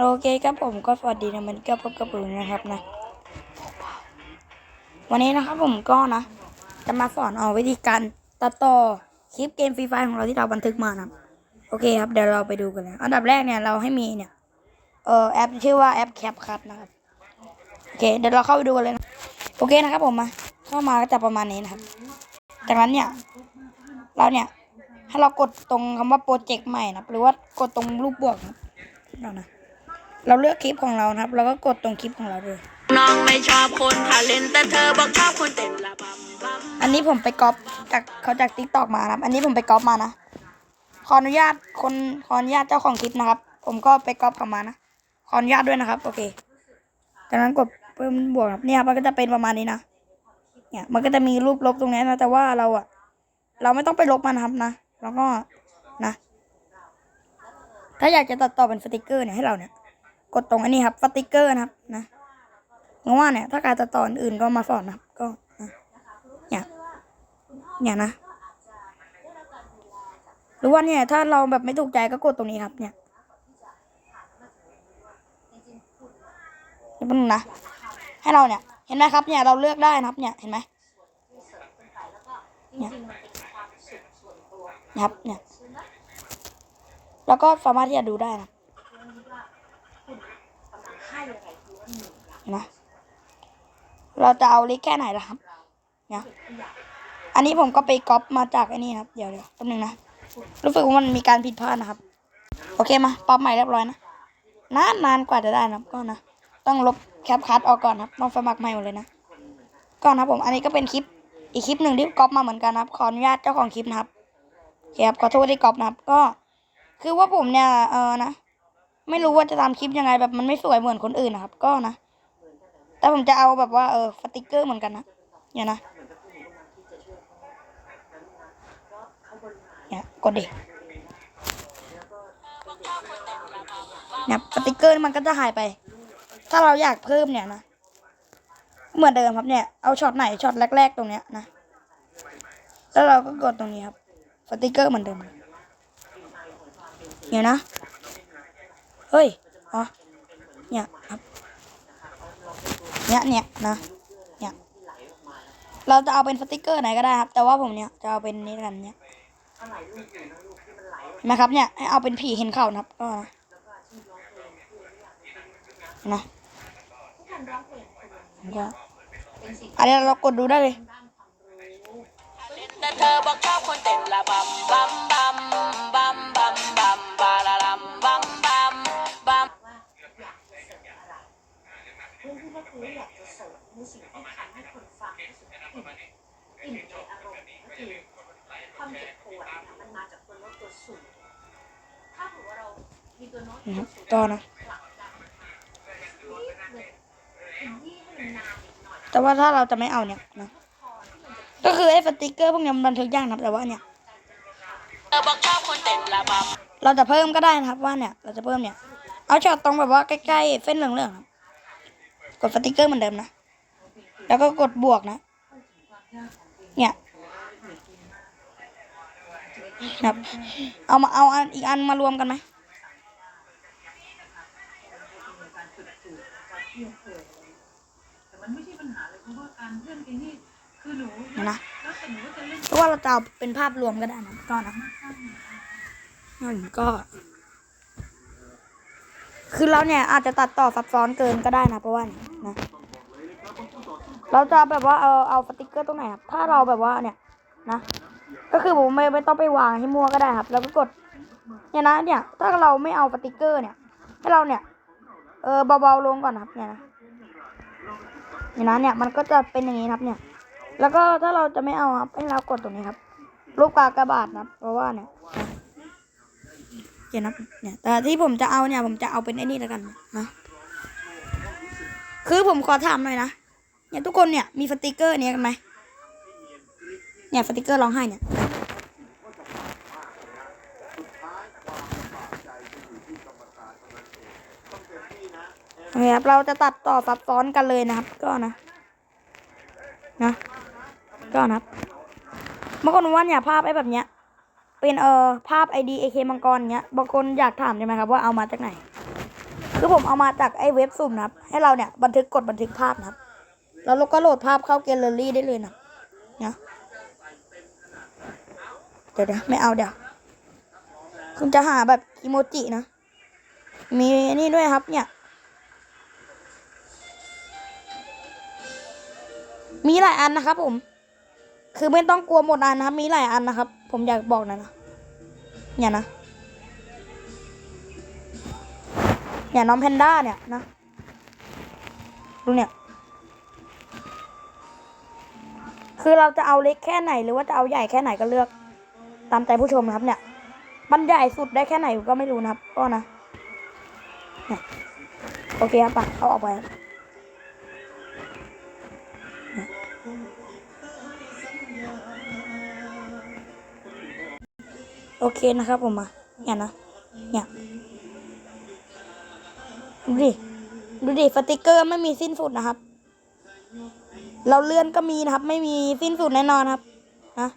โอเคครับผมก็สวัสดีนะมันก็พบกับผมนะครับนะ วันนี้นะครับผมก็นะ จะมาสอนเอาวิธีการตัดต่อคลิปเกมฟรีไฟของเราที่เราบันทึกมานะโอเคครับเดี๋ยวเราไปดูกันเลยอันดับแรกเนี่ยเราให้มีเนี่ยเออแอปชื่อว่าแอปแคปคัทนะครับโอเคเดี๋ยวเราเข้าไปดูกันเลยนะโอเคนะครับผมมาเข้ามาก็จะประมาณนี้นะครับ จากนั้นเนี่ยเราเนี่ยให้เรากดตรงคำว่าโปรเจกต์ใหม่นะหรือว่ากดตรงรูปบวกนะเรานะ เราเลือกคลิปของเรานะครับแล้วก็กดตรงคลิปของเราเลยน้องไม่ชอบคนทาเลนแต่เธอบอกชอบคนเต้นละบำบำอันนี้ผมไปก๊อปจากเขาจากทิกตอกมานะครับ อันนี้ผมไปก๊อปมานะ ขออนุญาตคนขออนุญาตเจ้าของคลิปนะครับ ผมก็ไปก๊อปกลับมานะ ขออนุญาตด้วยนะครับ โอเค จากนั้นกดเพิ่มบวกครับ เนี่ยมันก็จะเป็นประมาณนี้นะ เนี่ย มันก็จะมีรูปลบตรงนี้นะ แต่ว่าเราอะเราไม่ต้องไปลบมันครับนะ แล้วก็นะ ถ้าอยากจะตัดต่อเป็นสติกเกอร์เนี่ยให้เราเนี่ย กดตรงอันนี้ครับสติกเกอร์นะครับนะเพราะว่าเนี่ย ถ้าการตัดต่ออื่นก็มาสอนนะครับ ก็เนี่ยเนี่ยนะหรือว่าเนี่ย ถ้าเราแบบไม่ถูกใจก็กดตรงนี้ครับ เนี่ยนี่เป็นนะให้เราเนี่ย เห็นไหมครับ เนี่ยเราเลือกได้นะครับ เนี่ยเห็นไหมเนี่ยนะครับเนี่ย แล้วก็สามารถที่จะดูได้นะเห็ นไหมเราจะเอาเล็กแค่ไหนล่ะครับเนี่ยอันนี้ผมก็ไปก๊อปมาจากไอ้นี่ครับเดี๋ยวเดี๋ยวแป๊บนึงนะรู้สึกว่ามันมีการผิดพลาดนะครับ โอเคมาปรับใหม่เรียบร้อยนะนานนานกว่าจะได้นะก็นะต้องลบแคปคัดออกก่อนครับต้องสมัครใหม่หมดเลยนะก็นะผมอันนี้ก็เป็นคลิปอีกคลิปหนึ่งที่ก๊อปมาเหมือนกันนะครับขออนุญาตเจ้าของคลิปนะครับคครับขอโทษที่ก๊อปนะครับก็ คือว่าผมเนี่ยเออนะไม่รู้ว่าจะทำคลิปยังไงแบบมันไม่สวยเหมือนคนอื่นนะครับ ก็นะ แต่ผมจะเอาแบบว่าเออสติกเกอร์เหมือนกันนะเนี่ยนะเนี่ยกดดิเนี่ยสติกเกอร์มันก็จะหายไป ถ้าเราอยากเพิ่มเนี่ยนะเหมือนเดิมครับเนี่ยเอาช็อตไหนช็อตแรก ๆ ตรงเนี้ยนะแล้วเราก็กดตรงนี้ครับสติกเกอร์เหมือนเดิมเนี่ยนะเฮ้ยอ๋อเนี่ยครับ เนี่ยเนี่ยนะเนี่ยเราจะเอาเป็นสติกเกอร์ไหนก็ได้ครับ แต่ว่าผมเนี่ยจะเอาเป็นนี้กันเนี่ยนไหมครับเนี่ยให้เอาเป็นผีเห็นเข่านะครับก็นะนไหมก็อันนี้เรากดดูได้เลยแต่เธอบอกชอบคนเต้นละบำบำบำบำบำบำบาละลำบำ รื่องที่แม่ครูอยากจะเสริมในสิ่งที่ทำให้คนฟังรู้สึกอิ่มอิ่มในอารมณ์ก็คือความเจ็บปวดนะมันมาจากตัวโน้ตตัวสูงถ้าถือว่าเรามีตัวโน้ตตัวสูงต่อนะแต่ว่าถ้าเราจะไม่เอาเนี่ยนะก็คือไอ้สติกเกอร์พวกนี้มันบันทึกยากนะแต่ว่าเนี่ยเธอบอกชอบคนเต้นละบำเราจะเพิ่มก็ได้นะครับว่าเนี่ย เราจะเพิ่มเนี่ย เอาช็อตตรงแบบว่าใกล้ๆเส้นเหลืองๆครับ กดสติกเกอร์เหมือนเดิมนะ แล้วก็กดบวกนะ เนี่ยครับ เอามาเอาอันอีกอันมารวมกันไหมนไม่ใช่ปัญหาเลยเพราะว่าการเลื่อนไปนี่คือหนูเห็นนะแล้วนะเล่นเพราะว่าเราจะเอาเป็นภาพรวมก็ได้นะก็นะนั่นก็ คือเราเนี่ยอาจจะตัดต่อซับซ้อนเกินก็ได้นะเพราะว่าเนี่นะเราจะแบบว่าเอาเอาสติกเกอร์ตรงไหนครับ ถ้าเราแบบว่าเนี่ยนะ ก็คือผมไม่ไม่ต้องไปวางให้มั่วก็ได้ครับ แล้วก็กดเนี่ยนะเนี่ย ถ้าเราไม่เอาสติกเกอร์เนี่ย ให้เราเนี่ยเออเบาๆลงก่อนครับเนี่ยนะเนี่ยนะเนี่ยมันก็จะเป็นอย่างนี้ครับเนี่ย แล้วก็ถ้าเราจะไม่เอาครับให้เรากดตรงนี้ครับรูปกากระบาทนะครับเพราะว่าเนี่ย เห็นนะเนี่ยแต่ที่ผมจะเอาเนี่ยผมจะเอาเป็นไอ้นี่แล้วกันนะคือผมขอถามหน่อยนะเนี่ยทุกคนเนี่ยมีสติกเกอร์เนี้ยกันไหมเนี่ยสติกเกอร์ร้องไห้เนี่ยโอเคครับเราจะตัดต่อซับซ้อนกันเลยนะครับ ก็นะ นะ ก็นะครับบางคนว่าเนี่ยภาพไอ้แบบเนี้ย เป็นเอ่อภาพไอดีเอเคมังกรเงี้ยบางคนอยากถามใช่ไหมครับว่าเอามาจากไหน คือผมเอามาจากไอ้เว็บสุ่มนะครับ ให้เราเนี่ยบันทึกกดบันทึกภาพนะครับ แล้วเราก็โหลดภาพเข้าแกลเลอรี่ได้เลยนะเนี่ยเดี๋ยวเดี๋ยวไม่เอาเดี๋ยวคุณจะหาแบบอีโมจินะ มีนี่ด้วยครับเนี่ย มีหลายอันนะครับผม คือไม่ต้องกลัวหมดอันนะครับ มีหลายอันนะครับ ผมอยากบอกนะนะเนี่ยนะเนี่ยน้องแพนด้าเนี่ยนะ ดูเนี่ย คือเราจะเอาเล็กแค่ไหนหรือว่าจะเอาใหญ่แค่ไหนก็เลือก ตามใจผู้ชมนะครับ เนี่ย มันใหญ่สุดได้แค่ไหนก็ไม่รู้นะครับ ก็นะ โอเคครับปะเอาออกไป โอเคนะครับผมมาเนี่ยนะเนี่ยดูดิดูดิสติกเกอร์ไม่มีสิ้นสุดนะครับ เราเลื่อนก็มีนะครับ ไม่มีสิ้นสุดแน่นอนครับนะ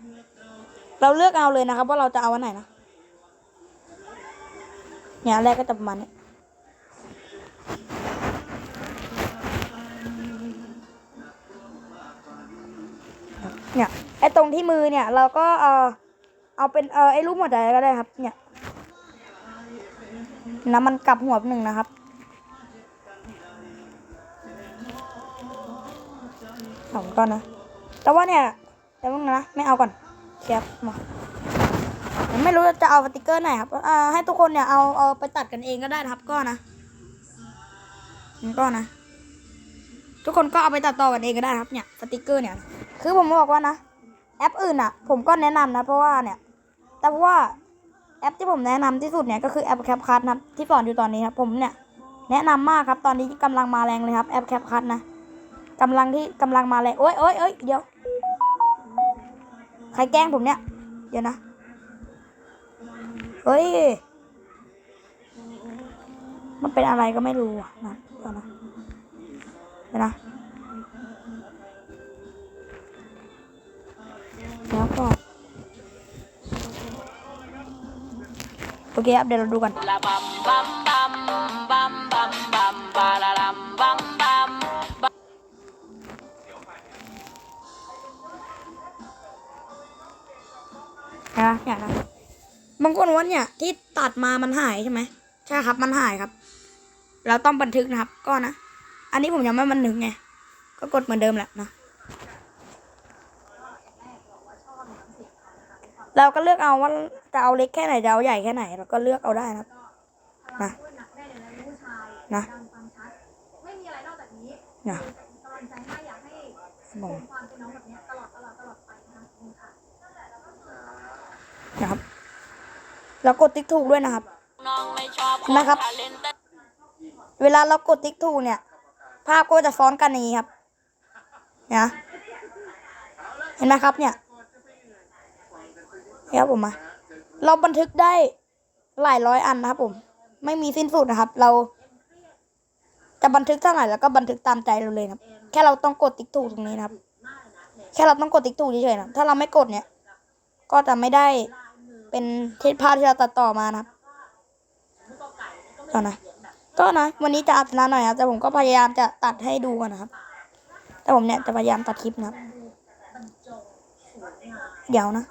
เราเลือกเอาเลยนะครับ ว่าเราจะเอาอันไหนนะเนี่ยแรกก็จะประมาณนี้เนี่ยไอ้ตรงที่มือเนี่ย เราก็เออ เอาเป็นเออไอ้รูปหัวใจก็ได้ครับ เนี่ยน้ำมันกลับหัวหนึ่งนะครับสองก้อนนะ แต่ว่าเนี่ยเดี๋ยวมึงนะไม่เอาก่อนแคปมาไม่รู้จะเอาสติกเกอร์ไหนครับอ่าให้ทุกคนเนี่ยเอาเอาไปตัดกันเองก็ได้ครับก็นะมันก็นะ ทุกคนก็เอาไปตัดต่อกันเองก็ได้ครับเนี่ยสติกเกอร์เนี่ย คือผมบอกว่านะแอปอื่นอะ ผมก็แนะนำนะ เพราะว่าเนี่ย แต่เพราะว่าแอปที่ผมแนะนำที่สุดเนี่ยก็คือแอปแคปคัทนะครับที่สอนอยู่ตอนนี้ครับผมเนี่ยแนะนำมากครับตอนนี้กำลังมาแรงเลยครับแอปแคปคัทนะกำลังที่กำลังมาแรงโอ๊ยโอ๊ยโอ๊ยเดี๋ยวใครแกล้งผมเนี่ยเดี๋ยวนะเฮ้ยมันเป็นอะไรก็ไม่รู้นะเดี๋ยวนะเดี๋ยวนะ เคครับ เดี๋ยวเราดูกัน La bam bam bam bam bam bam ba la lam bam bam นะเนี่ยนะบางคนว่าเนี่ยที่ตัดมามันหายใช่ไหมใช่ครับมันหายครับ เราต้องบันทึกนะครับ ก็นะ อันนี้ผมยังไม่บันทึกไง ก็กดเหมือนเดิมแหละนะ เราก็เลือกเอาว่า จะเอาเล็กแค่ไหนจะเอาใหญ่แค่ไหนเราก็เลือกเอาได้นะครับนะหนักได้เลยนะลูกชายนะดังฟังชัดไม่มีอะไรนอกจากนี้เนี่ยกำลังใจมากอยากให้คงความเป็นน้องแบบนี้ตลอดตลอดตลอดไปนะคะขอบคุณค่ะนะครับ แล้วกดติ๊กถูกด้วยนะครับน้องไม่ชอบเห็นไหมครับทาเลนเตเวลาเรากดติ๊กถูกเนี่ย ภาพก็จะซ้อนกันอย่างนี้ครับเนี่ยเห็นไหมครับเนี่ยเนี่ยครับผมมา เราบันทึกได้หลายร้อยอันนะครับ ผม ไม่มีสิ้นสุดนะครับ เรา จะบันทึกเท่าไหร่แล้วก็บันทึกตามใจเราเลยนะครับ แค่เราต้องกดติ๊กถูกตรงนี้นะครับ แค่เราต้องกดติ๊กถูกเฉยๆนะถ้าเราไม่กดเนี่ย ก็จะไม่ได้เป็นเทปภาพที่เราตัดต่อมานะครับก็นะก็นะ วันนี้จะอัดนานหน่อยครับแต่ผมก็พยายามจะตัดให้ดูกันนะครับ แต่ผมเนี่ยจะพยายามตัดคลิปนะครับ เดี๋ยวนะ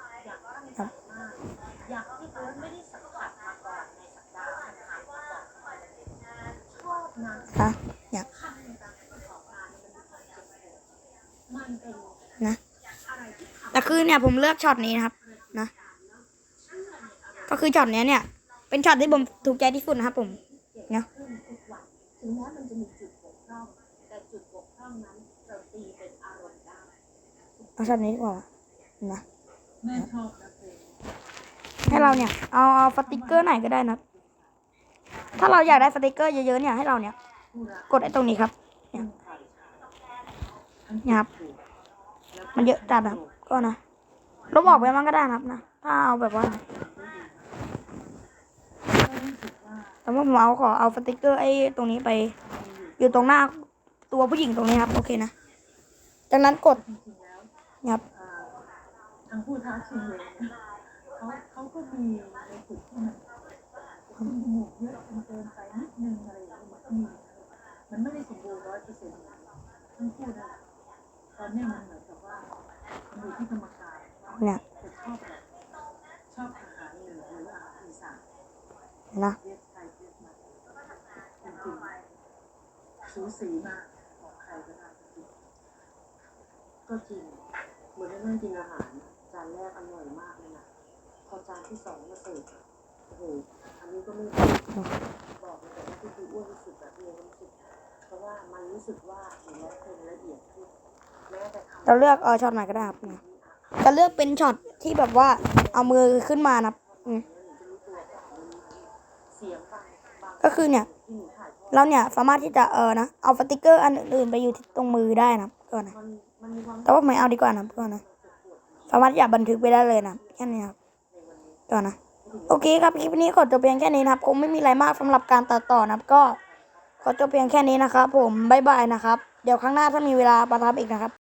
ะอะไรที่ทำแต่คือเนี่ยผมเลือกช็อตนี้นะครับ นะ ก็คือช็อตเนี้ยเนี่ย เป็นช็อตที่ผมถูกใจที่สุดนะครับผมเนาะขึ้นทุกวันถึงแม้มันจะมีจุดบกพร่องแต่จุดบกพร่องนั้นเราตีเป็นอารมณ์ได้เอาช็อตนี้ดีกว่านะแม่ชอบนะเพลงให้เราเนี่ย เอาเอาสติกเกอร์ไหนก็ได้นะ ถ้าเราอยากได้สติกเกอร์เยอะๆเนี่ยให้เราเนี่ย กดไอ้ตรงนี้ครับ เนี่ยนี่ยครับ มันเยอะจัดนะครับ ก็นะลบออกไปมันก็ได้นะครับนะ ถ้าเอาแบบว่า แต่ว่าผมเอาขอเอาสติกเกอร์ไอ้ตรงนี้ไป อยู่ตรงหน้าตัวผู้หญิงตรงนี้ครับ โอเคนะ จากนั้นกดเนี่ยครับทางผู้ท้าชิงเลยเขาเขาก็มีในจุดที่มัน มีหมูเยอะมันเกินไปนิดนึงอะไรอย่างเงี้ยมีมันไม่ได้สมบูรณ์ร้อยเปอร์เซ็นต์ทั้งคู่นะตอนนี้มันเหมือนกับว่ามันอยู่ที่กรรมการเนี่ยชอบแบบชอบอาหารเหนือหรืออาหารอีสานนะสูสีมากของใครก็ได้ก็จริงเหมือนได้นั่งกินอาหารจานแรกอร่อยมากเลยนะพอจานที่สองมาเสิร์ฟ โอ้โหอันนี้ก็ไม่รู้บอกเลยแต่ว่าที่คืออ้วนที่สุดแบบเรียนรู้สึกเพราะว่ามันรู้สึกว่าเห็นแล้วเป็นละเอียดขึ้นแม้แต่คำเราเลือกเออช็อตไหนก็ได้ครับเนี่ยจะเลือกเป็นช็อตที่แบบว่าเอามือขึ้นมานะครับอืมเสียงบางบางก็คือเนี่ย ที่หนูถ่ายทอดเราเนี่ยสามารถที่จะเออนะเอาสติกเกอร์อันอื่นๆไปอยู่ที่ตรงมือได้นะครับก่อนนะมันมันมีความแต่ว่าไม่เอาดีกว่านะก่อนนะสามารถที่จะบันทึกไปได้เลยนะแค่นี้ครับก่อนนะ โอเคครับคลิปนี้ขอจบเพียงแค่นี้นะครับคงไม่มีอะไรมากสำหรับการตัดต่อนะครับ ก็ขอจบเพียงแค่นี้นะครับ ผมบ๊ายบายนะครับ เดี๋ยวครั้งหน้าถ้ามีเวลามาทำอีกนะครับ